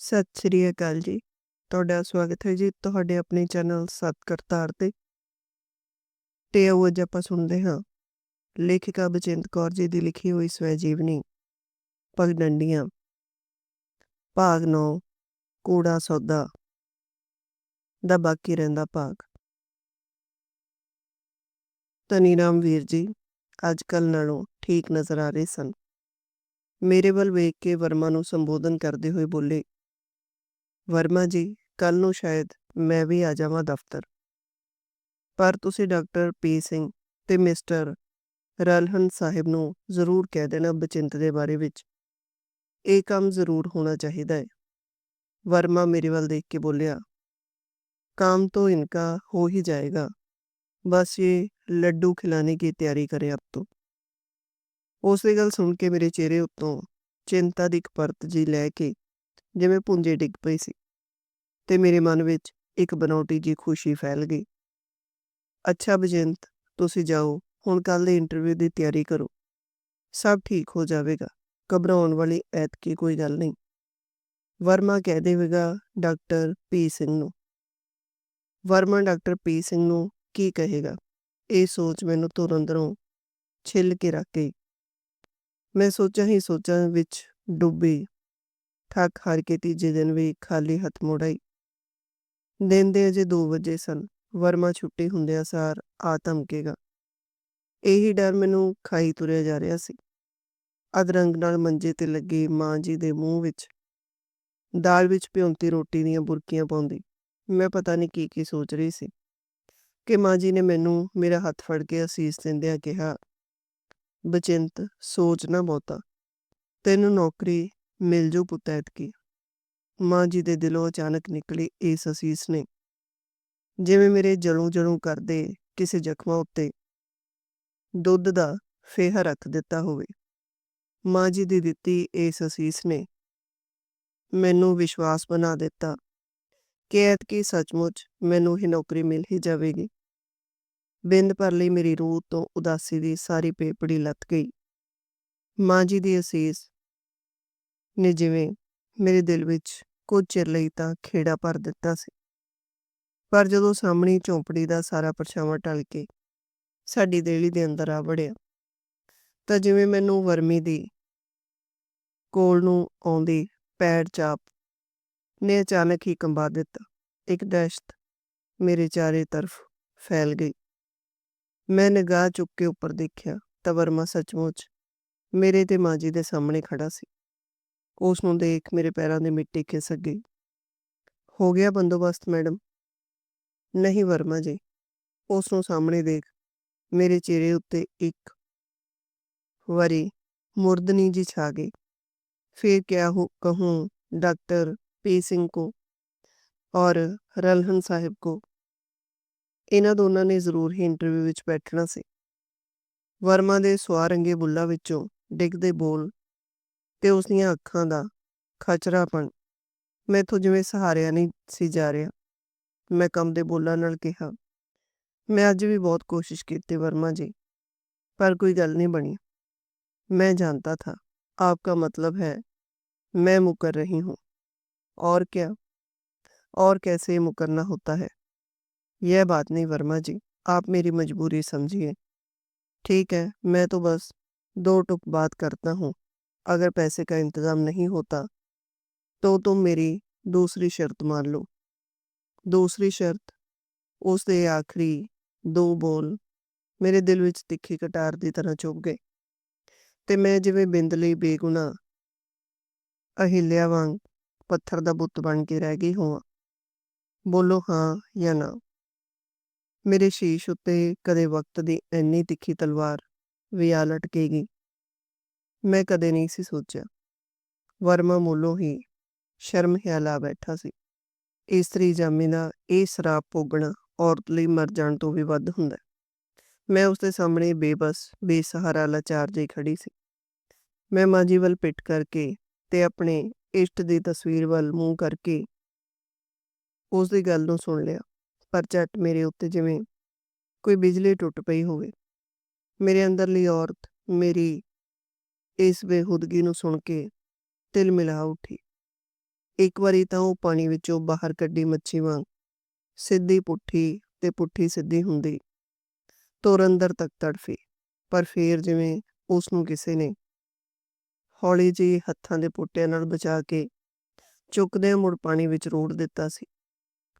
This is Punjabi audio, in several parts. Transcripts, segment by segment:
ਸਤਿ ਸ੍ਰੀ ਅਕਾਲ ਜੀ। ਤੁਹਾਡਾ ਸਵਾਗਤ ਹੈ ਜੀ ਤੁਹਾਡੇ ਆਪਣੇ ਚੈਨਲ ਸਤ ਕਰਤਾਰ ਤੇ। ਤੇ ਆਓ ਅੱਜ ਆਪਾਂ ਸੁਣਦੇ ਹਾਂ। ਲੇਖਿਕਾ ਬਚਿੰਤ ਕੌਰ ਜੀ ਦੀ ਲਿਖੀ ਹੋਈ ਸਵੈ ਜੀਵਨੀ ਪਗਡੰਡੀਆਂ ਭਾਗ 9 ਕੂੜਾ ਸੌਦਾ। ਦਾ ਬਾਕੀ ਰਹਿੰਦਾ ਭਾਗ। ਤਨੀਰਾਮ ਵੀਰ ਜੀ ਅੱਜ ਕੱਲ ਨਾਲੋਂ ਠੀਕ ਨਜ਼ਰ ਆ ਰਹੇ ਸਨ। ਮੇਰੇ ਵੱਲ ਵੇਖ ਕੇ ਵਰਮਾ ਨੂੰ ਸੰਬੋਧਨ ਕਰਦੇ ਹੋਏ ਬੋਲੇ ਵਰਮਾ ਜੀ ਕੱਲ ਨੂੰ ਸ਼ਾਇਦ ਮੈਂ ਵੀ ਆ ਜਾਵਾਂ ਦਫ਼ਤਰ ਪਰ ਤੁਸੀਂ ਡਾਕਟਰ ਪੀ ਸਿੰਘ ਤੇ ਮਿਸਟਰ ਰਲਹਨ ਸਾਹਿਬ ਨੂੰ ਜ਼ਰੂਰ ਕਹਿ ਦੇਣਾ ਬਚਿੰਤ ਦੇ ਬਾਰੇ ਵਿੱਚ ਇਹ ਕੰਮ ਜ਼ਰੂਰ ਹੋਣਾ ਚਾਹੀਦਾ ਹੈ ਵਰਮਾ ਮੇਰੇ ਵੱਲ ਦੇਖ ਕੇ ਬੋਲਿਆ काम तो इनका हो ही जाएगा बस ये ਲੱਡੂ ਖਿਲਾਣੇ ਦੀ ਤਿਆਰੀ ਕਰੇ ਅਬ ਤੋਂ ਉਸੇ ਗੱਲ ਸੁਣ ਕੇ ਮੇਰੇ ਚਿਹਰੇ ਉੱਤੋਂ ਚਿੰਤਾ ਦੀ ਇੱਕ ਪਰਤ ਜੀ ਲੈ ਕੇ ਜਿਵੇਂ ਪੁੰਜੇ ਡਿੱਗ ਪਈ ਸੀ। ਤੇ ਮੇਰੇ ਮਨ ਵਿੱਚ ਇੱਕ ਬਨੌਟੀ ਜੀ ਖੁਸ਼ੀ ਫੈਲ ਗਈ। ਅੱਛਾ ਬਜੰਤ ਤੁਸੀਂ ਜਾਓ, ਹੁਣ ਕੱਲ ਦੇ ਇੰਟਰਵਿਊ ਦੀ ਤਿਆਰੀ ਕਰੋ। ਸਭ ਠੀਕ ਹੋ ਜਾਵੇਗਾ, ਘਬਰਾਉਣ ਵਾਲੀ ਐਤਕੀ ਕੋਈ ਗੱਲ ਨਹੀਂ। ਵਰਮਾ ਕਹਿ ਦੇਵੇਗਾ ਡਾਕਟਰ ਪੀ ਸਿੰਘ ਨੂੰ। ਵਰਮਾ ਡਾਕਟਰ ਪੀ ਸਿੰਘ ਨੂੰ ਕੀ ਕਹੇਗਾ? ਇਹ ਸੋਚ ਮੈਨੂੰ ਧੁਰ ਅੰਦਰੋਂ ਛਿੱਲ ਕੇ ਰੱਖ ਗਈ। ਮੈਂ ਸੋਚਾਂ ਹੀ ਸੋਚਾਂ ਵਿੱਚ ਡੁੱਬੀ ਥੱਕ ਹਾਰ ਕੇ ਤੀਜੇ ਦਿਨ ਵੀ ਖਾਲੀ ਹੱਥ ਮੁੜ ਆਈ। ਦਿਨ ਦੇ ਅਜੇ 2 ਵਜੇ ਸਨ। ਵਰਮਾ ਛੁੱਟੀ ਹੁੰਦਿਆਂ ਸਾਰ ਆ ਧਮਕੇਗਾ। ਇਹੀ ਡਰ ਮੈਨੂੰ ਖਾਈ ਤੁਰਿਆ ਜਾ ਰਿਹਾ ਸੀ। ਅਧਰੰਗ ਨਾਲ ਮੰਜੇ ਤੇ ਲੱਗੀ ਮਾਂ ਜੀ ਦੇ ਮੂੰਹ ਵਿੱਚ। ਦਾਲ ਵਿੱਚ ਭਿਉਂਤੀ ਰੋਟੀ ਦੀਆਂ ਬੁਰਕੀਆਂ ਪਾਉਂਦੀ। ਮੈਂ ਪਤਾ ਨਹੀਂ ਕੀ ਕੀ ਸੋਚ ਰਹੀ ਸੀ। ਕਿ ਮਾਂ ਜੀ ਨੇ ਮੈਨੂੰ ਮੇਰਾ ਹੱਥ ਫੜ ਕੇ ਅਸੀਸ ਦਿੰਦਿਆਂ ਕਿਹਾ, ਬਚਿੰਤ, ਸੋਚ ਨਾ ਬਹੁਤਾ। ਤੈਨੂੰ ਨੌਕਰੀ ਮਿਲ ਜੂ ਪੁੱਤ ਐਤਕੀ। ਮਾਂ ਜੀ ਦੇ ਦਿਲੋਂ ਅਚਾਨਕ ਨਿਕਲੀ ਇਸ ਅਸੀਸ ਨੇ। ਜਿਵੇਂ ਮੇਰੇ ਜਲੋਂ ਜਲੋਂ ਕਰਦੇ ਕਿਸੇ ਜ਼ਖਮਾਂ ਉੱਤੇ ਦੁੱਧ ਦਾ ਫੇਹਾ ਰੱਖ ਦਿੱਤਾ ਹੋਵੇ। ਮਾਂ ਜੀ ਦੀ ਦਿੱਤੀ ਇਸ ਅਸੀਸ ਨੇ ਮੈਨੂੰ ਵਿਸ਼ਵਾਸ ਬਣਾ ਦਿੱਤਾ ਕਿ ਐਤਕੀ ਸੱਚਮੁੱਚ ਮੈਨੂੰ ਹੀ ਨੌਕਰੀ ਮਿਲ ਹੀ ਜਾਵੇਗੀ। ਬਿੰਦ ਪਰ ਲਈ ਮੇਰੀ ਰੂਹ ਤੋਂ ਉਦਾਸੀ ਦੀ ਸਾਰੀ ਪੇਪੜੀ ਲੱਥ ਗਈ। ਮਾਂ ਜੀ ਦੀ ਅਸੀਸ ਨੇ ਜਿਵੇਂ ਮੇਰੇ ਦਿਲ ਵਿੱਚ ਕੁਝ ਚਿਰ ਲਈ ਤਾਂ ਖੇੜਾ ਭਰ ਦਿੱਤਾ ਸੀ। ਪਰ ਜਦੋਂ ਸਾਹਮਣੀ ਝੌਂਪੜੀ ਦਾ ਸਾਰਾ ਪਰਛਾਵਾਂ ਟਲ ਕੇ ਸਾਡੀ ਦੇਲੀ ਦੇ ਅੰਦਰ ਆ ਵੜਿਆ, ਤਾਂ ਜਿਵੇਂ ਮੈਨੂੰ ਵਰਮੀ ਦੀ ਕੋਲ ਨੂੰ ਆਉਂਦੀ ਪੈਰ ਚਾਪ ਨੇ ਅਚਾਨਕ ਹੀ ਕੰਬਾ ਦਿੱਤਾ। ਇੱਕ ਦਹਿਸ਼ਤ ਮੇਰੇ ਚਾਰੇ ਤਰਫ ਫੈਲ ਗਈ। ਮੈਂ ਨਿਗਾਹ ਚੁੱਕ ਕੇ ਉੱਪਰ ਦੇਖਿਆ ਤਾਂ ਵਰਮਾ ਸੱਚਮੁੱਚ ਮੇਰੇ ਤੇ ਮਾਂ ਜੀ ਦੇ ਸਾਹਮਣੇ ਖੜਾ ਸੀ। ਉਸ ਨੂੰ ਦੇਖ ਮੇਰੇ ਪੈਰਾਂ ਦੀ ਮਿੱਟੀ ਖਿਸ ਗਈ। ਹੋ ਗਿਆ ਬੰਦੋਬਸਤ, ਮੈਡਮ। ਨਹੀਂ ਵਰਮਾ ਜੀ। ਉਸ ਨੂੰ ਸਾਹਮਣੇ ਦੇਖ, ਮੇਰੇ ਚਿਹਰੇ ਉੱਤੇ ਇੱਕ ਵਰੀ ਮੁਰਦਨੀ ਜੀ ਛਾ ਗਈ। ਫਿਰ ਕਿਆ ਹੋ, ਕਹੂੰ, ਡਾਕਟਰ ਪੀ ਸਿੰਘ ਕੋ ਔਰ ਰਲਹਨ ਸਾਹਿਬ ਕੋ। ਇਹਨਾਂ ਦੋਨਾਂ ਨੇ ਜ਼ਰੂਰ ਹੀ ਇੰਟਰਵਿਊ ਵਿੱਚ ਬੈਠਣਾ ਸੀ। ਵਰਮਾ ਦੇ ਸਵਾਰੰਗੇ ਬੁੱਲਾ ਵਿੱਚੋਂ ਡਿੱਗਦੇ ਬੋਲ ਤੇ ਉਸ ਦੀਆਂ ਅੱਖਾਂ ਦਾ ਖਚਰਾਪਣ ਮੈਥੋਂ ਜਿਵੇਂ ਸਹਾਰਿਆ ਨਹੀਂ ਸੀ ਜਾ ਰਿਹਾ ਮੈਂ ਕੰਮ ਦੇ ਬੋਲਾਂ ਨਾਲ ਕਿਹਾ ਮੈਂ ਅੱਜ ਵੀ ਬਹੁਤ ਕੋਸ਼ਿਸ਼ ਕੀਤੀ ਵਰਮਾ ਜੀ पर कोई गल नहीं बनी मैं जानता था आपका मतलब है मैं मुकर रही हूँ और क्या और कैसे मुकरना होता है यह बात नहीं वर्मा जी आप मेरी मजबूरी समझिए ठीक है मैं तो बस दो टुक बात करता हूँ अगर पैसे का इंतज़ाम नहीं होता तो तुम मेरी दूसरी शर्त मान लो दूसरी शर्त उसके आखिरी दो बोल ਮੇਰੇ ਦਿਲ ਵਿੱਚ ਤਿੱਖੀ ਕਟਾਰ ਦੀ ਤਰ੍ਹਾਂ ਚੁੱਭ ਗਏ ਤੇ ਮੈਂ ਜਿਵੇਂ ਬਿੰਦ ਲਈ ਬੇਗੁਨਾਹ ਅਹਿਲਿਆ ਵਾਂਗ ਪੱਥਰ ਦਾ ਬੁੱਤ ਬਣ ਕੇ ਰਹਿ ਗਈ ਹਾਂ ਬੋਲੋ ਹਾਂ ਜਾਂ ਨਾ ਮੇਰੇ ਸ਼ੀਸ਼ ਉੱਤੇ ਕਦੇ ਵਕਤ ਦੀ ਇੰਨੀ ਤਿੱਖੀ ਤਲਵਾਰ ਵੀ ਆ ਲਟਕੇਗੀ ਮੈਂ ਕਦੇ ਨਹੀਂ ਸੀ ਸੋਚਿਆ। ਵਰਮਾ ਮੋਲੋ ਹੀ ਸ਼ਰਮ ਹਿਆਲਾ ਬੈਠਾ ਸੀ। ਇਸਤਰੀ ਜਾਮੀ ਦਾ ਇਹ ਸ਼ਰਾਬ ਭੋਗਣਾ ਔਰਤ ਲਈ ਮਰ ਜਾਣ ਤੋਂ ਵੀ ਵੱਧ ਹੁੰਦਾ। ਮੈਂ ਉਸ ਦੇ ਸਾਹਮਣੇ ਬੇਬਸ, ਬੇਸਹਾਰਾ ਲਾਚਾਰ ਜਿਹੀ ਖੜੀ ਸੀ। ਮੈਂ ਮਾਂ ਵੱਲ ਪਿੱਟ ਕਰਕੇ ਤੇ ਆਪਣੇ ਇਸ਼ਟ ਦੀ ਤਸਵੀਰ ਵੱਲ ਮੂੰਹ ਕਰਕੇ ਉਸ ਦੀ ਗੱਲ ਨੂੰ ਸੁਣ ਲਿਆ। ਪਰ ਝਟ ਮੇਰੇ ਉੱਤੇ ਜਿਵੇਂ ਕੋਈ ਬਿਜਲੀ ਟੁੱਟ ਪਈ ਹੋਵੇ। ਮੇਰੇ ਅੰਦਰਲੀ ਔਰਤ, ਮੇਰੀ ਇਸ ਬੇਹੁਦਗੀ ਨੂੰ ਸੁਣ ਕੇ ਤਿਲ ਮਿਲਾ ਉੱਠੀ। ਇੱਕ ਵਾਰੀ ਤਾਂ ਉਹ ਪਾਣੀ ਵਿੱਚੋਂ ਬਾਹਰ ਕੱਢੀ ਮੱਛੀ ਵਾਂਗ, ਸਿੱਧੀ ਪੁੱਠੀ ਤੇ ਪੁੱਠੀ ਸਿੱਧੀ ਹੁੰਦੀ। ਤੁਰ ਅੰਦਰ ਤੱਕ ਤੜਫੀ, ਪਰ ਫੇਰ ਜਿਵੇਂ ਉਸ ਨੂੰ ਕਿਸੇ ਨੇ ਹੌਲੀ ਜਿਹੀ ਹੱਥਾਂ ਦੇ ਪੁੱਟਿਆਂ ਨਾਲ ਬਚਾ ਕੇ ਚੁੱਕਦਿਆਂ ਮੁੜ ਪਾਣੀ ਵਿੱਚ ਰੋੜ ਦਿੱਤਾ ਸੀ।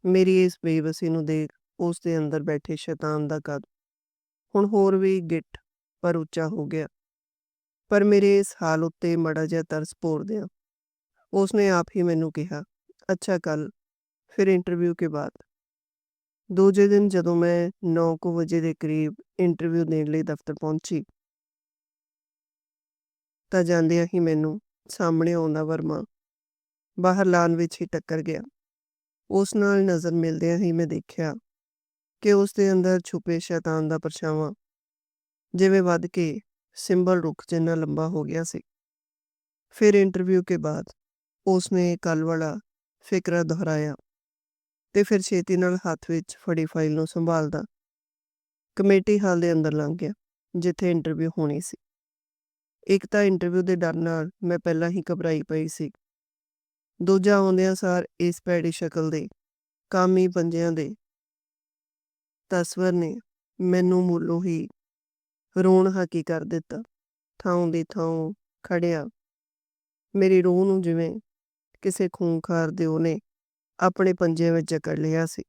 ਮੇਰੀ ਇਸ ਬੇਵਸੀ ਨੂੰ ਦੇਖ ਉਸ ਦੇ ਅੰਦਰ ਬੈਠੇ ਸ਼ੈਤਾਨ ਦਾ ਕੱਦ। ਹੁਣ ਹੋਰ ਵੀ ਗਿੱਠ ਪਰ ਉੱਚਾ ਹੋ ਗਿਆ। ਪਰ ਮੇਰੇ ਇਸ ਹਾਲ ਉੱਤੇ ਮੜਾ ਜਿਹਾ ਤਰਸ ਭੋਰਦਿਆਂ ਉਸਨੇ ਆਪ ਹੀ ਮੈਨੂੰ ਕਿਹਾ, ਅੱਛਾ ਕੱਲ, ਫਿਰ ਇੰਟਰਵਿਊ ਕੇ ਬਾਅਦ। ਦੂਜੇ ਦਿਨ ਜਦੋਂ ਮੈਂ 9 ਵਜੇ ਦੇ ਕਰੀਬ ਇੰਟਰਵਿਊ ਦੇਣ ਲਈ ਦਫ਼ਤਰ ਪਹੁੰਚੀ, ਤਾਂ ਜਾਂਦਿਆਂ ਹੀ ਮੈਨੂੰ ਸਾਹਮਣੇ ਆਉਂਦਾ ਵਰਮਾ ਬਾਹਰ ਲਾਨ ਵਿੱਚ ਹੀ ਟੱਕਰ ਗਿਆ। ਉਸ ਨਾਲ ਨਜ਼ਰ ਮਿਲਦਿਆਂ ਹੀ ਮੈਂ ਦੇਖਿਆ ਕਿ ਉਸ ਦੇ ਅੰਦਰ ਛੁਪੇ ਸ਼ੈਤਾਨ ਦਾ ਪਰਛਾਵਾਂ ਜਿਵੇਂ ਵੱਧ ਕੇ ਸਿੰਬਲ ਰੁੱਖ ਜਿੰਨਾ ਲੰਬਾ ਹੋ ਗਿਆ ਸੀ ਫਿਰ ਇੰਟਰਵਿਊ ਕੇ ਬਾਅਦ ਉਸਨੇ ਕੱਲ ਵਾਲਾ ਫਿਕਰਾ ਦੁਹਰਾਇਆ ਤੇ ਫਿਰ ਛੇਤੀ ਨਾਲ ਹੱਥ ਵਿੱਚ ਫੜੀ ਫਾਈਲ ਨੂੰ ਸੰਭਾਲਦਾ ਕਮੇਟੀ ਹਾਲ ਦੇ ਅੰਦਰ ਲੰਘ ਗਿਆ ਜਿੱਥੇ ਇੰਟਰਵਿਊ ਹੋਣੀ ਸੀ ਇੱਕ ਤਾਂ ਇੰਟਰਵਿਊ ਦੇ ਡਰ ਨਾਲ ਮੈਂ ਪਹਿਲਾਂ ਹੀ ਘਬਰਾਈ ਪਈ ਸੀ ਦੂਜਾ ਆਉਂਦਿਆਂ ਸਾਰ ਇਸ ਪੈੜੀ ਸ਼ਕਲ ਦੇ ਕਾਮੀ ਪੰਜਿਆਂ ਦੇ ਤਸਵਰ ਨੇ ਮੈਨੂੰ ਮੁੱਲੋਂ ਹੀ ਰੋਣ ਹਾਕੀ ਕਰ ਦਿੱਤਾ। ਥਾਂ ਦੀ ਥਾਂ ਖੜਿਆ। ਮੇਰੀ ਰੂਹ ਨੂੰ ਜਿਵੇਂ ਕਿਸੇ ਖੂੰਖਾਰ ਦੇ ਉਹਨੇ ਆਪਣੇ ਪੰਜੇ ਵਿੱਚ ਜਕੜ ਲਿਆ ਸੀ।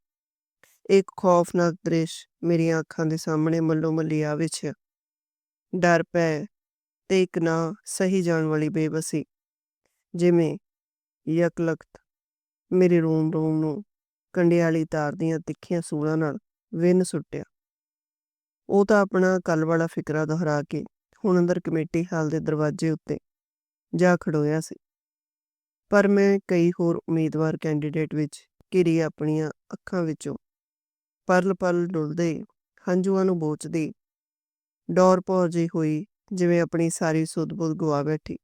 ਇੱਕ ਖੌਫਨਾਕ ਦ੍ਰਿਸ਼ ਮੇਰੀਆਂ ਅੱਖਾਂ ਦੇ ਸਾਹਮਣੇ ਮੱਲੋ ਮੱਲੀ ਆ ਵਿਛਿਆ। ਡਰ ਪੈ ਤੇ ਇੱਕ ਨਾ ਸਹੀ ਜਾਣ ਵਾਲੀ ਬੇਬਸੀ, ਜਿਵੇਂ ਯਕਲਖਤ, ਮੇਰੇ ਰੂਮ ਰੂਮ ਨੂੰ ਕੰਡਿਆਲੀ ਤਾਰ ਦੀਆਂ ਤਿੱਖੀਆਂ ਸੂਲਾਂ ਨਾਲ ਵਿੰਨ ਸੁੱਟਿਆ। ਉਹ ਤਾਂ ਆਪਣਾ ਕੱਲ ਵਾਲਾ ਫਿਕਰਾ ਦੁਹਰਾ ਕੇ ਹੁਣ ਅੰਦਰ ਕਮੇਟੀ ਹਾਲ ਦੇ ਦਰਵਾਜ਼ੇ ਉੱਤੇ ਜਾ ਖੜੋਇਆ ਸੀ। ਪਰ ਮੈਂ ਕਈ ਹੋਰ ਉਮੀਦਵਾਰ ਕੈਂਡੀਡੇਟ ਵਿੱਚ ਘਿਰੀ ਆਪਣੀਆਂ ਅੱਖਾਂ ਵਿੱਚੋਂ ਪਰਲ ਪਰਲ ਡੁੱਲਦੇ, ਹੰਝੂਆਂ ਨੂੰ ਬੋਚਦੀ, ਡੌਰ ਪੌਰ ਜਿਹੀ ਹੋਈ ਜਿਵੇਂ ਆਪਣੀ ਸਾਰੀ ਸੁੱਧ-ਬੁੱਧ ਗਵਾ ਬੈਠੀ।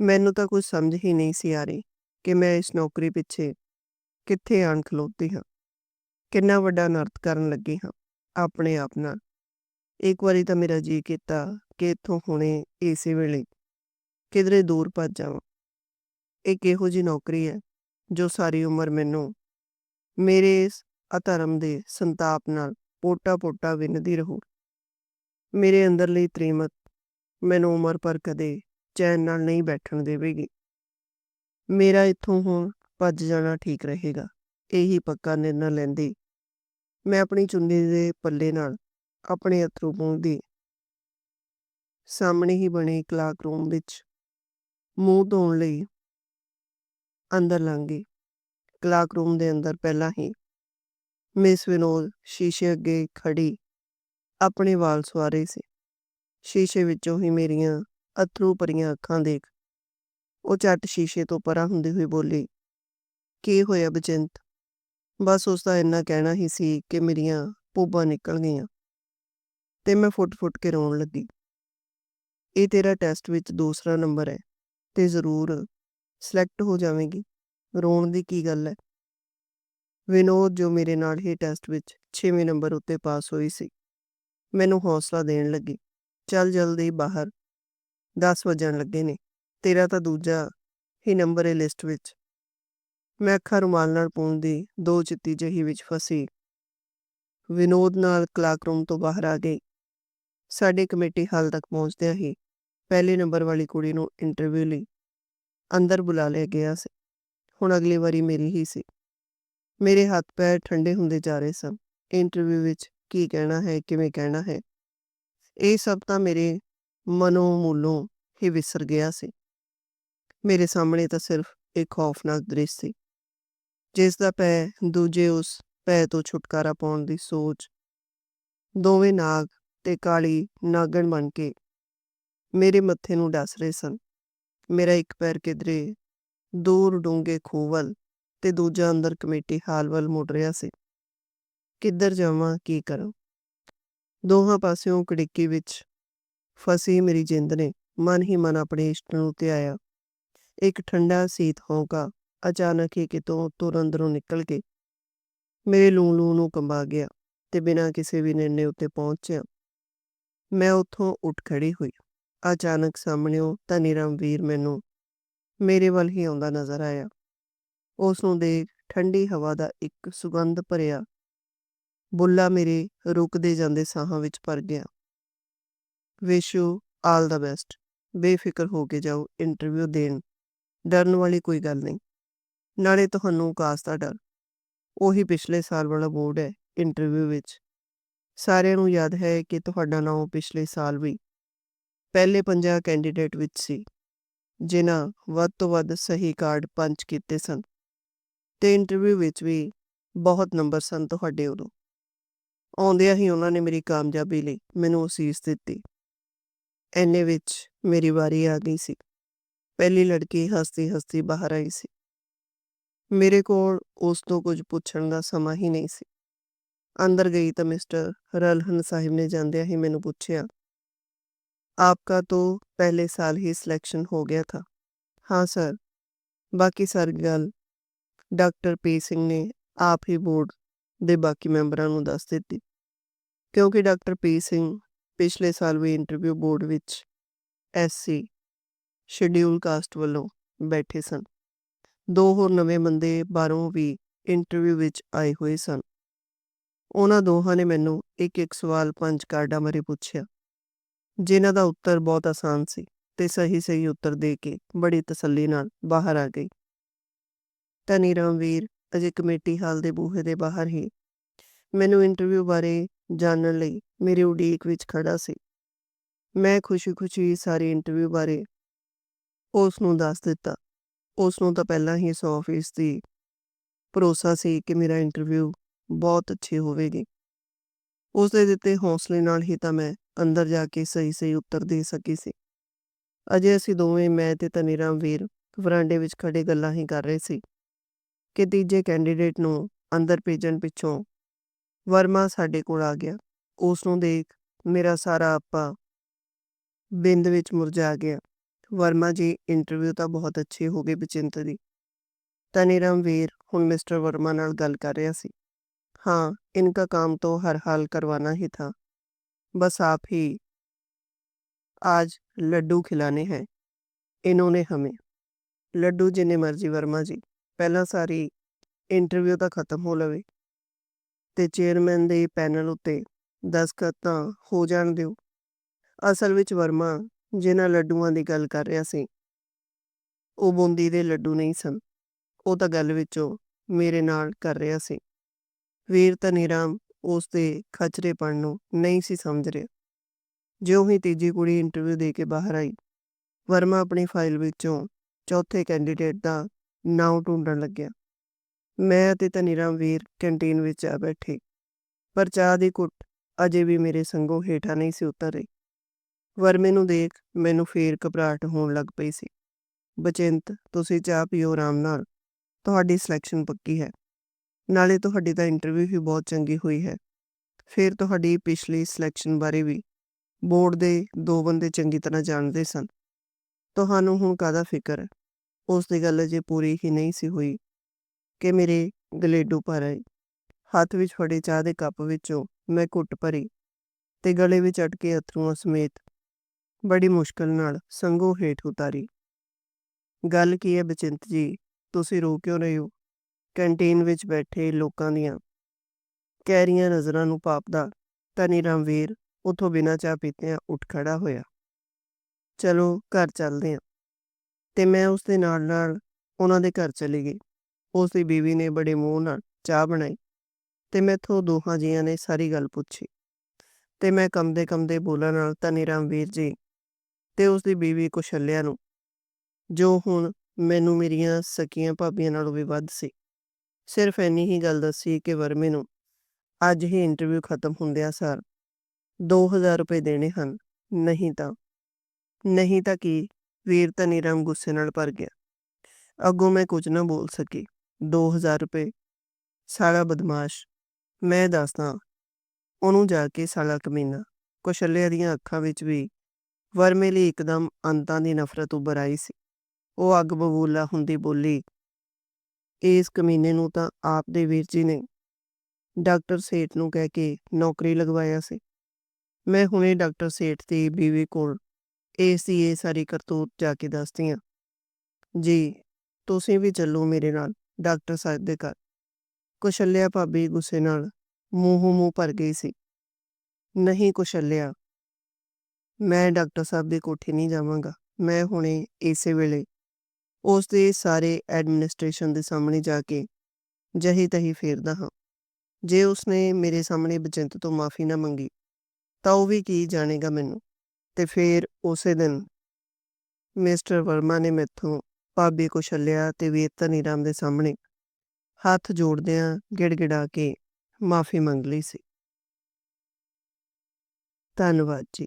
ਮੈਨੂੰ ਤਾਂ ਕੁਝ ਸਮਝ ਹੀ ਨਹੀਂ ਸੀ ਆ ਰਹੀ ਕਿ ਮੈਂ ਇਸ ਨੌਕਰੀ ਪਿੱਛੇ ਕਿੱਥੇ ਆਣ ਖਲੋਤੀ ਹਾਂ, ਕਿੰਨਾ ਵੱਡਾ ਨਰਤ ਕਰਨ ਲੱਗੀ ਹਾਂ। ਆਪਣੇ ਆਪ ਨਾਲ। ਇੱਕ ਵਾਰੀ ਤਾਂ ਮੇਰਾ ਜੀ ਕੀਤਾ ਕਿ ਇੱਥੋਂ ਹੁਣੇ ਇਸੇ ਵੇਲੇ ਕਿਧਰੇ ਦੂਰ ਭੱਜ ਜਾਵਾਂ। ਇੱਕ ਇਹੋ ਜੀ ਨੌਕਰੀ ਹੈ ਜੋ ਸਾਰੀ ਉਮਰ ਮੈਨੂੰ ਮੇਰੇ ਇਸ ਅਧਰਮ ਦੇ ਸੰਤਾਪ ਨਾਲ ਪੋਟਾ-ਪੋਟਾ ਵਿੰਨਦੀ ਰਹੂ। ਮੇਰੇ ਅੰਦਰਲੀ ਤ੍ਰੀਮਤ ਮੈਨੂੰ ਉਮਰ ਪਰ ਕਦੇ ਚੈਨ ਨਾਲ ਨਹੀਂ ਬੈਠਣ ਦੇਵੇਗੀ। ਮੇਰਾ ਇੱਥੋਂ ਹੁਣ ਭੱਜ ਜਾਣਾ ਠੀਕ ਰਹੇਗਾ। ਇਹੀ ਪੱਕਾ ਨਿਰਣਾ ਲੈਂਦੀ ਮੈਂ ਆਪਣੀ ਚੁੰਨੀ ਦੇ ਪੱਲੇ ਨਾਲ ਆਪਣੇ ਅਥਰੂ ਪੂੰਝਦੀ ਸਾਹਮਣੇ ਹੀ ਬਣੇ ਕਲਾਕ ਰੂਮ ਵਿੱਚ ਮੂੰਹ ਧੋਣ ਲਈ ਅੰਦਰ ਲੰਘ ਗਈ। ਕਲਾਕ ਰੂਮ ਦੇ ਅੰਦਰ ਪਹਿਲਾਂ ਹੀ ਮਿਸ ਵਿਨੋਦ ਸ਼ੀਸ਼ੇ ਅੱਗੇ ਖੜੀ ਆਪਣੇ ਵਾਲ ਸਵਾਰੇ ਸੀ। ਸ਼ੀਸ਼ੇ ਵਿੱਚੋਂ ਹੀ ਮੇਰੀਆਂ ਅਥਰੂ ਭਰੀਆਂ ਅੱਖਾਂ ਦੇਖ ਉਹ ਝੱਟ ਸ਼ੀਸ਼ੇ ਤੋਂ ਪਰਾਂ ਹੁੰਦੀ ਹੋਈ ਬੋਲੀ, ਕੀ ਹੋਇਆ ਬਚਿੰਤ? ਬਸ ਉਸ ਦਾ ਇੰਨਾ ਕਹਿਣਾ ਹੀ ਸੀ ਕਿ ਮੇਰੀਆਂ ਪੂਬਾਂ ਨਿਕਲ ਗਈਆਂ। ਤੇ ਮੈਂ ਫੁੱਟ-ਫੁੱਟ ਕੇ ਰੋਣ ਲੱਗੀ। ਇਹ ਤੇਰਾ ਟੈਸਟ ਵਿੱਚ ਦੂਸਰਾ ਨੰਬਰ ਹੈ, ਤੇ ਜ਼ਰੂਰ ਸਿਲੈਕਟ ਹੋ ਜਾਵੇਂਗੀ। ਰੋਣ ਦੀ ਕੀ ਗੱਲ ਹੈ? ਵਿਨੋਦ, ਜੋ ਮੇਰੇ ਨਾਲ ਹੀ ਟੈਸਟ ਵਿੱਚ 6ਵੇਂ ਨੰਬਰ ਉੱਤੇ ਪਾਸ ਹੋਈ ਸੀ, ਮੈਨੂੰ ਹੌਸਲਾ ਦੇਣ ਲੱਗੀ। ਚੱਲ ਜਲਦੀ ਬਾਹਰ। 10 ਵਜਣ ਲੱਗੇ ਨੇ। ਤੇਰਾ ਤਾਂ ਦੂਜਾ ਹੀ ਨੰਬਰ ਹੈ ਲਿਸਟ ਵਿੱਚ। ਮੈਂ ਅੱਖਾਂ ਰੁਮਾਲ ਨਾਲ ਪੂੰਝਦੀ ਦੋ ਚਿੱਤੀ ਜਹੀ ਵਿੱਚ ਫਸੀ। ਵਿਨੋਦ ਨਾਲ ਕਲਾਕ ਰੂਮ ਤੋਂ ਬਾਹਰ ਆ ਗਈ। ਸਾਡੇ ਕਮੇਟੀ ਹਾਲ ਤੱਕ ਪਹੁੰਚਦਿਆਂ ਹੀ ਪਹਿਲੇ ਨੰਬਰ ਵਾਲੀ ਕੁੜੀ ਨੂੰ ਇੰਟਰਵਿਊ ਲਈ ਅੰਦਰ ਬੁਲਾ ਲਿਆ ਗਿਆ ਸੀ। ਹੁਣ ਅਗਲੀ ਵਾਰੀ ਮੇਰੀ ਹੀ ਸੀ। ਮੇਰੇ ਹੱਥ ਪੈਰ ਠੰਡੇ ਹੁੰਦੇ ਜਾ ਰਹੇ ਸਨ। ਇੰਟਰਵਿਊ ਵਿੱਚ ਕੀ ਕਹਿਣਾ ਹੈ, ਕਿਵੇਂ ਕਹਿਣਾ ਹੈ? ਇਹ ਸਭ ਤਾਂ ਮੇਰੇ ਮਨੋਂ ਮੂਲੋਂ ਹੀ ਵਿਸਰ ਗਿਆ ਸੀ। ਮੇਰੇ ਸਾਹਮਣੇ ਤਾਂ ਸਿਰਫ ਇੱਕ ਖੌਫਨਾਕ ਦ੍ਰਿਸ਼ ਸੀ। ਜਿਸ ਦਾ ਪੈ ਦੂਜੇ ਉਸ ਪੈ ਤੋਂ ਛੁਟਕਾਰਾ ਪਾਉਣ ਦੀ ਸੋਚ। ਦੋਵੇਂ ਨਾਗ ਤੇ ਕਾਲੀ ਨਾਗਣ ਬਣ ਕੇ ਮੇਰੇ ਮੱਥੇ ਨੂੰ ਡਸ ਰਹੇ ਸਨ। ਮੇਰਾ ਇੱਕ ਪੈਰ ਕਿਧਰੇ, ਦੂਰ ਡੂੰਘੇ ਖੂਹ ਵੱਲ ਤੇ ਦੂਜਾ ਅੰਦਰ ਕਮੇਟੀ ਹਾਲ ਵੱਲ ਮੁੜ ਰਿਹਾ ਸੀ। ਕਿੱਧਰ ਜਾਵਾਂ, ਕੀ ਕਰਾਂ? ਦੋਹਾਂ ਪਾਸਿਓਂ ਕੜਿੱਕੀ ਵਿੱਚ ਫਸੀ ਮੇਰੀ ਜਿੰਦ ਨੇ ਮਨ ਹੀ ਮਨ ਆਪਣੇ ਇਸ਼ਟ ਨੂੰ ਧਿਆਇਆ ਇੱਕ ਠੰਡਾ ਸੀਤ ਹੌਂਕਾ ਅਚਾਨਕ ਹੀ ਕਿਤੋਂ ਤੁਰ ਅੰਦਰੋਂ ਨਿਕਲ ਕੇ ਮੇਰੇ ਲੂੰ ਲੂੰ ਨੂੰ ਕੰਬਾ ਗਿਆ ਤੇ ਬਿਨਾਂ ਕਿਸੇ ਵੀ ਨਿਰਣੇ ਉੱਤੇ ਪਹੁੰਚਿਆ। ਮੈਂ ਉੱਥੋਂ ਉੱਠ ਖੜੀ ਹੋਈ। ਅਚਾਨਕ ਸਾਹਮਣਿਓਂ ਧਨੀਰਾਮ ਵੀਰ ਮੈਨੂੰ ਮੇਰੇ ਵੱਲ ਹੀ ਆਉਂਦਾ ਨਜ਼ਰ ਆਇਆ। ਉਸ ਨੂੰ ਦੇਖ ਠੰਡੀ ਹਵਾ ਦਾ ਇੱਕ ਸੁਗੰਧ ਭਰਿਆ। ਬੁੱਲਾ ਮੇਰੇ ਰੁਕਦੇ ਜਾਂਦੇ ਸਾਹਾਂ ਵਿੱਚ ਭਰ ਗਿਆ। Wish, all the best. ਬੇਫਿਕਰ ਹੋ ਕੇ ਜਾਓ ਇੰਟਰਵਿਊ ਦੇਣ। ਡਰਨ ਵਾਲੀ ਕੋਈ ਗੱਲ ਨਹੀਂ। ਨਾਲੇ ਤੁਹਾਨੂੰ ਕਾਸ ਦਾ ਡਰ ਉਹੀ ਪਿਛਲੇ ਸਾਲ ਵਾਲਾ ਬੋਰਡ ਹੈ ਇੰਟਰਵਿਊ ਵਿੱਚ। ਸਾਰਿਆਂ ਨੂੰ ਯਾਦ ਹੈ ਕਿ ਤੁਹਾਡਾ ਨਾਮ ਪਿਛਲੇ ਸਾਲ ਵੀ ਪਹਿਲੇ 50 ਕੈਂਡੀਡੇਟ ਵਿੱਚ ਸੀ, ਜਿਨ੍ਹਾਂ ਵੱਧ ਤੋਂ ਵੱਧ ਸਹੀ ਕਾਰਡ ਪੰਚ ਕੀਤੇ ਸਨ ਤੇ ਇੰਟਰਵਿਊ ਵਿੱਚ ਵੀ ਬਹੁਤ ਨੰਬਰ ਸਨ ਤੁਹਾਡੇ ਉਦੋਂ। ਆਉਂਦਿਆਂ ਹੀ ਉਹਨਾਂ ਨੇ ਮੇਰੀ ਕਾਮਯਾਬੀ ਲਈ ਮੈਨੂੰ ਅਸੀਸ ਦਿੱਤੀ। ਐਨੇ ਵਿੱਚ ਮੇਰੀ ਵਾਰੀ ਆ ਗਈ ਸੀ। ਪਹਿਲੀ ਲੜਕੀ ਹੱਸਦੀ ਹੱਸਦੀ ਬਾਹਰ ਆਈ ਸੀ। ਮੇਰੇ ਕੋਲ ਉਸ ਤੋਂ ਕੁਝ ਪੁੱਛਣ ਦਾ ਸਮਾਂ ਹੀ ਨਹੀਂ ਸੀ ਅੰਦਰ ਗਈ ਤਾਂ ਮਿਸਟਰ ਰਲਹਨ ਸਾਹਿਬ ਨੇ ਜਾਂਦਿਆਂ ਹੀ ਮੈਨੂੰ ਪੁੱਛਿਆ आपका तो पहले साल ही सिलेक्शन हो गया था हाँ सर ਬਾਕੀ ਸਾਰੀ ਗੱਲ ਡਾਕਟਰ ਪੀ ਸਿੰਘ ਨੇ ਆਪ ਹੀ ਬੋਰਡ ਦੇ ਬਾਕੀ ਮੈਂਬਰਾਂ ਨੂੰ ਦੱਸ ਦਿੱਤੀ ਕਿਉਂਕਿ ਡਾਕਟਰ ਪੀ ਸਿੰਘ ਪਿਛਲੇ ਸਾਲ ਵੀ ਇੰਟਰਵਿਊ ਬੋਰਡ ਵਿੱਚ ਐਸਸੀ ਸ਼ਡਿਊਲ ਕਾਸਟ ਵੱਲੋਂ ਬੈਠੇ ਸਨ ਦੋ ਹੋਰ ਨਵੇਂ ਬੰਦੇ ਬਾਹਰੋਂ ਵੀ ਇੰਟਰਵਿਊ ਵਿੱਚ ਆਏ ਹੋਏ ਸਨ। ਉਹਨਾਂ ਦੋਹਾਂ ਨੇ ਮੈਨੂੰ ਇੱਕ ਇੱਕ ਸਵਾਲ ਪੰਜ ਕਾਰਡਾਂ ਬਾਰੇ ਪੁੱਛਿਆ, ਜਿਨ੍ਹਾਂ ਦਾ ਉੱਤਰ ਬਹੁਤ ਆਸਾਨ ਸੀ ਤੇ ਸਹੀ ਸਹੀ ਉੱਤਰ ਦੇ ਕੇ ਬੜੀ ਤਸੱਲੀ ਨਾਲ ਬਾਹਰ ਆ ਗਈ। ਧਨੀ ਰਾਮਵੀਰ, ਅਜੇ ਕਮੇਟੀ ਹਾਲ ਦੇ ਬੂਹੇ ਦੇ ਬਾਹਰ ਹੀ, ਮੈਨੂੰ ਇੰਟਰਵਿਊ ਬਾਰੇ ਜਾਣਨ ਲਈ ਮੇਰੀ ਉਡੀਕ ਵਿੱਚ ਖੜਾ ਸੀ। ਮੈਂ ਖੁਸ਼ੀ-ਖੁਸ਼ੀ ਸਾਰੀ ਇੰਟਰਵਿਊ ਬਾਰੇ ਉਸ ਨੂੰ ਦੱਸ ਦਿੱਤਾ। ਉਸ ਨੂੰ ਤਾਂ ਪਹਿਲਾਂ ਹੀ 100% ਦੀ ਭਰੋਸਾ ਸੀ ਕਿ ਮੇਰਾ ਇੰਟਰਵਿਊ ਬਹੁਤ ਅੱਛੀ ਹੋਵੇਗੀ। ਉਸ ਦੇ ਦਿੱਤੇ ਹੌਸਲੇ ਨਾਲ ਹੀ ਤਾਂ ਮੈਂ ਅੰਦਰ ਜਾ ਕੇ ਸਹੀ-ਸਹੀ ਉੱਤਰ ਦੇ ਸਕੀ ਸੀ। ਅਜੇ ਅਸੀਂ ਦੋਵੇਂ, ਮੈਂ ਤੇ ਤਨੀਰਾਮ ਵੀਰ, ਵਰਾਂਡੇ ਵਿੱਚ ਖੜੇ ਗੱਲਾਂ ਹੀ ਕਰ ਰਹੇ ਸੀ ਕਿ ਤੀਜੇ ਕੈਂਡੀਡੇਟ ਨੂੰ ਅੰਦਰ ਭੇਜਣ ਪਿੱਛੋਂ ਵਰਮਾ ਸਾਡੇ ਕੋਲ ਆ ਗਿਆ। ਉਸ ਨੂੰ ਦੇਖ ਮੇਰਾ ਸਾਰਾ ਆਪਾ ਬਿੰਦ ਵਿੱਚ ਮੁਰਝਾ ਗਿਆ। ਵਰਮਾ ਜੀ ਇੰਟਰਵਿਊ ਤਾਂ ਬਹੁਤ ਅੱਛੇ ਹੋ ਗਏ ਬਚਿੰਤ ਦੀ। ਤਨੀ ਰਾਮ ਵੀਰ, ਹੁਣ ਮਿਸਟਰ ਵਰਮਾ ਨਾਲ ਗੱਲ ਕਰ ਰਿਹਾ ਸੀ। हाँ इनका काम तो हर हाल करवाना ही था बस आप ही आज लड्डू खिलाने हैं इन्होंने हमें ਲੱਡੂ ਜਿੰਨੇ ਮਰਜ਼ੀ ਵਰਮਾ ਜੀ, ਪਹਿਲਾਂ ਸਾਰੀ ਇੰਟਰਵਿਊ ਤਾਂ ਖਤਮ ਹੋ ਲਵੇ। ਤੇ ਚੇਅਰਮੈਨ ਦੇ ਪੈਨਲ ਉੱਤੇ ਦਸਖਤ ਤਾਂ ਹੋ ਜਾਣ ਦਿਓ। ਅਸਲ ਵਿੱਚ ਵਰਮਾ ਜਿਨ੍ਹਾਂ ਲੱਡੂਆਂ ਦੀ ਗੱਲ ਕਰ ਰਿਹਾ ਸੀ। ਉਹ ਬੂੰਦੀ ਦੇ ਲੱਡੂ ਨਹੀਂ ਸਨ। ਉਹ ਤਾਂ ਗੱਲ ਵਿੱਚੋਂ ਮੇਰੇ ਨਾਲ ਕਰ ਰਿਹਾ ਸੀ। ਵੀਰ ਧਨੀਰਾਮ ਉਸ ਦੇ ਖਚਰੇਪਣ ਨੂੰ ਨਹੀਂ ਸੀ ਸਮਝ ਰਿਹਾ। ਜਿਉਂ ਹੀ ਤੀਜੀ ਕੁੜੀ ਇੰਟਰਵਿਊ ਦੇ ਕੇ ਬਾਹਰ ਆਈ, ਵਰਮਾ ਆਪਣੀ ਫਾਈਲ ਵਿੱਚੋਂ ਚੌਥੇ ਕੈਂਡੀਡੇਟ ਦਾ ਨਾਮ ਢੂੰਡਣ ਲੱਗਿਆ। ਮੈਂ ਅਤੇ ਧਨੀਰਾਮ ਵੀਰ ਕੈਂਟੀਨ ਵਿੱਚ ਆ ਬੈਠੇ। ਪਰ ਚਾਹ ਦੀ ਘੁੱਟ ਅਜੇ ਵੀ ਮੇਰੇ ਸੰਗੋਂ ਹੇਠਾਂ ਨਹੀਂ ਸੀ ਉਤਰ ਰਹੀ। ਵਰਮੇ ਨੂੰ ਦੇਖ ਮੈਨੂੰ ਫੇਰ ਘਬਰਾਹਟ ਹੋਣ ਲੱਗ ਪਈ ਸੀ। ਬਚਿੰਤ, ਤੁਸੀਂ ਚਾਹ ਪੀਓ ਆਰਾਮ ਨਾਲ। ਤੁਹਾਡੀ ਸਿਲੈਕਸ਼ਨ ਪੱਕੀ ਹੈ। ਨਾਲੇ ਤੁਹਾਡੀ ਤਾਂ ਇੰਟਰਵਿਊ ਵੀ ਬਹੁਤ ਚੰਗੀ ਹੋਈ ਹੈ। ਫਿਰ ਤੁਹਾਡੀ ਪਿਛਲੀ ਸਿਲੈਕਸ਼ਨ ਬਾਰੇ ਵੀ। ਬੋਰਡ ਦੇ ਦੋ ਬੰਦੇ ਚੰਗੀ ਤਰ੍ਹਾਂ ਜਾਣਦੇ ਸਨ। ਤੁਹਾਨੂੰ ਹੁਣ ਕਾਹਦਾ ਫਿਕਰ ਹੈ? ਉਸ ਦੀ ਗੱਲ ਅਜੇ ਪੂਰੀ ਹੀ ਨਹੀਂ ਸੀ ਹੋਈ ਕਿ ਮੇਰੇ ਗਲੇਡੂ ਭਰ ਆਏ। ਹੱਥ ਵਿੱਚ ਫੜੇ ਚਾਹ ਦੇ ਕੱਪ ਵਿੱਚੋਂ ਮੈਂ ਘੁੱਟ ਭਰੀ ਤੇ ਗਲੇ ਵਿੱਚ ਅਟਕੇ ਅਥਰੂਆਂ ਸਮੇਤ ਬੜੀ ਮੁਸ਼ਕਲ ਨਾਲ ਸੰਗੋ ਹੇਠ ਉਤਾਰੀ। ਗੱਲ ਕੀ ਹੈ ਬਚਿੰਤ ਜੀ? ਤੁਸੀਂ ਰੋ ਕਿਉਂ ਰਹੇ ਹੋ? ਕੈਂਟੀਨ ਵਿੱਚ ਬੈਠੇ ਲੋਕਾਂ ਦੀਆਂ ਕੈਰੀਆਂ ਨਜ਼ਰਾਂ ਨੂੰ ਪਾਪਦਾ ਧਨੀਰਾਮ ਰਾਮਵੀਰ ਉਥੋਂ ਬਿਨਾਂ ਚਾਹ ਪੀਤਿਆਂ ਉੱਠ ਖੜਾ ਹੋਇਆ। ਚਲੋ, ਘਰ ਚੱਲਦੇ ਹਾਂ ਤੇ ਮੈਂ ਉਸ ਦੇ ਨਾਲ ਨਾਲ ਉਹਨਾਂ ਦੇ ਘਰ ਚਲੀ ਗਈ। ਉਸ ਦੀ ਬੀਵੀ ਨੇ ਬੜੇ ਮੂੰਹ ਨਾਲ ਚਾਹ ਬਣਾਈ ਤੇ ਮੈਥੋਂ ਦੋਹਾਂ ਜੀਆਂ ਨੇ ਸਾਰੀ ਗੱਲ ਪੁੱਛੀ। ਤੇ ਮੈਂ ਕਮਦੇ ਕਮਦੇ ਬੋਲਣ ਨਾਲ ਧਨੀਰਾਮ ਰਾਮਵੀਰ ਜੀ ਤੇ ਉਸ ਦੀ ਬੀਵੀ ਕੁਸ਼ਲਿਆ ਨੂੰ, ਜੋ ਹੁਣ ਮੈਨੂੰ ਮੇਰੀਆਂ ਸਕੀਆਂ ਭਾਬੀਆਂ ਨਾਲੋਂ ਵੀ ਵੱਧ ਸੀ। ਸਿਰਫ ਇੰਨੀ ਹੀ ਗੱਲ ਦੱਸੀ ਕਿ ਵਰਮੇ ਨੂੰ ਅੱਜ ਹੀ ਇੰਟਰਵਿਊ ਖਤਮ ਹੁੰਦਿਆਂ ਸਾਰ 2000 ਰੁਪਏ ਦੇਣੇ ਹਨ। ਨਹੀਂ ਤਾਂ ਨਹੀਂ ਤਾਂ ਕੀ ਵੀਰ ਧਨੀਰਾਮ ਗੁੱਸੇ ਨਾਲ ਭਰ ਗਿਆ। ਅੱਗੋਂ ਮੈਂ ਕੁਝ ਨਾ ਬੋਲ ਸਕੀ। 2000 ਰੁਪਏ, ਸਾਲਾ ਬਦਮਾਸ਼, ਮੈਂ ਦੱਸਦਾ, ਉਹਨੂੰ ਜਾ ਕੇ ਸਾਲਾ ਕਮੀਨਾ, ਕੁਸ਼ਲਿਆ ਦੀਆਂ ਅੱਖਾਂ ਵਿੱਚ ਵੀ ਵਰਮੇ ਲਈ ਇੱਕਦਮ ਅੰਤਾਂ ਦੀ ਨਫ਼ਰਤ ਉੱਭਰ ਆਈ ਸੀ। ਉਹ ਅੱਗ ਬਬੂਲਾ ਹੁੰਦੀ ਬੋਲੀ, ਇਸ ਕਮੀਨੇ ਨੂੰ ਤਾਂ ਆਪ ਦੇ ਵੀਰ ਜੀ ਨੇ ਡਾਕਟਰ ਸੇਠ ਨੂੰ ਕਹਿ ਕੇ ਨੌਕਰੀ ਲਗਵਾਇਆ ਸੀ। ਮੈਂ ਹੁਣੇ ਡਾਕਟਰ ਸੇਠ ਦੀ ਬੀਵੀ ਕੋਲ ਇਸ ਦੀ ਇਹ ਸਾਰੀ ਕਰਤੂਤ ਜਾ ਕੇ ਦੱਸਦੀ ਹਾਂ। ਜੀ, ਤੁਸੀਂ ਵੀ ਚੱਲੋ ਮੇਰੇ ਨਾਲ, ਡਾਕਟਰ ਸਾਹਿਬ ਦੇ ਘਰ। ਕੁਸ਼ਲਿਆ ਭਾਬੀ ਗੁੱਸੇ ਨਾਲ ਮੂੰਹੋਂ ਮੂੰਹ ਭਰ ਗਈ ਸੀ। ਨਹੀਂ ਕੁਸ਼ਲਿਆ ਮੈਂ ਡਾਕਟਰ ਸਾਹਿਬ ਦੀ ਕੋਠੀ ਨਹੀਂ ਜਾਵਾਂਗਾ, ਮੈਂ ਹੁਣੇ ਇਸੇ ਵੇਲੇ ਉਸ ਦੇ ਸਾਰੇ ਐਡਮਿਨਿਸਟ੍ਰੇਸ਼ਨ ਦੇ ਸਾਹਮਣੇ ਜਾ ਕੇ ਜਹੀ ਤਹੀ ਫੇਰਦਾ ਹਾਂ। ਜੇ ਉਸਨੇ ਮੇਰੇ ਸਾਹਮਣੇ ਬਚਿੰਤ ਤੋਂ ਮਾਫੀ ਨਾ ਮੰਗੀ, ਤਾਂ ਉਹ ਵੀ ਕੀ ਜਾਣੇਗਾ ਮੈਨੂੰ? ਤੇ ਫਿਰ ਉਸੇ ਦਿਨ ਮਿਸਟਰ ਵਰਮਾ ਨੇ ਮੈਥੋਂ ਭਾਬੀ ਕੁਸ਼ਲਿਆ ਤੇ ਵੀਰ ਧਨੀਰਾਮ ਦੇ ਸਾਹਮਣੇ ਹੱਥ ਜੋੜਦਿਆਂ ਗਿੜਗਿੜਾ ਕੇ ਮਾਫੀ ਮੰਗ ਲਈ ਸੀ। ਧੰਨਵਾਦ ਜੀ।